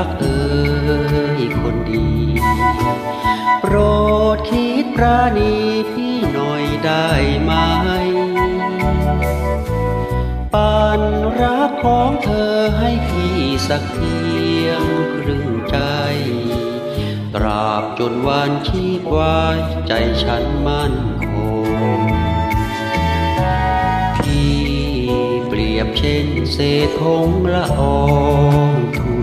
ักเอ่ยคนดี โปรดคิดปรานีพี่หน่อยได้ไหมปานรักของเธอให้พี่สักเพียงครึ่งใจ ตราบจนวันชีพวายใจฉันมั่นคง พี่เปรียบเช่นเศษของละอองถู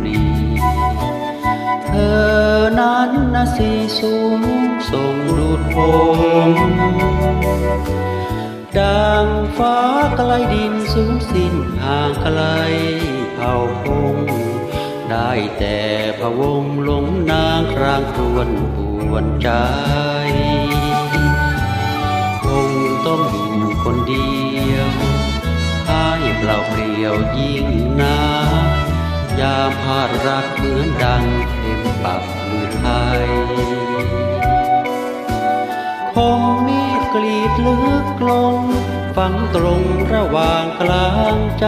อนั้นนะสีสูงส่งดูดผมดังฟ้าไกลดินสูงสิ้นห่างไกลเผ่าพงได้แต่พะวงหลงนางครางครวนปวนใจคงต้องอยู่คนเดียวให้เปล่าเปลี่ยวยิ่งนา ยามพาดรักเหมือนดังเข็มปักมือไทยคงมีดกรีดลึกกลง ฝังตรงระหว่างกลางใจ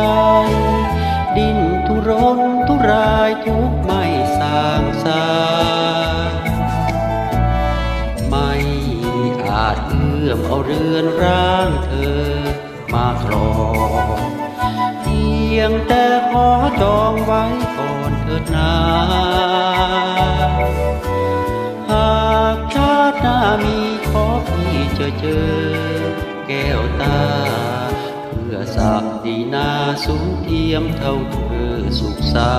ดินทุรนทุรายทุกไม่สร้างสาไม่อาจเอื้อมเอาเรือนร่างเธอมาครอง ยงแต่ขอจองไว้ก่อนเถิดนาหากชาติหน้ามีขอพี่เจอเจอ แก้วตา เพื่อสักดีนาสูงเทียมเท่าเธอสุขสา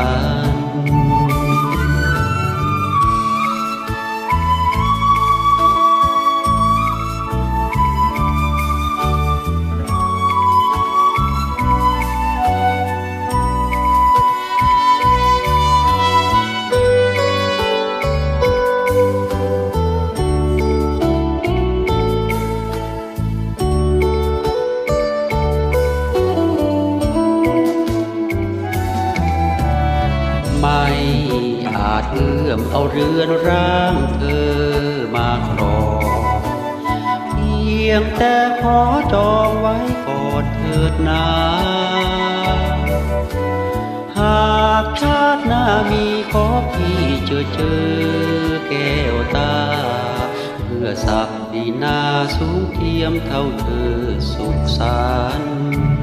เอื้อมเอาเรือนร่างเธอมาครองเพียงแต่ขอจองไว้ก่อนเถิดนาหากชาติหน้ามีขอพี่เจอเจอแก้วตา เพื่อสักดีนาสูงเทียมเท่าเธอสุขสันต์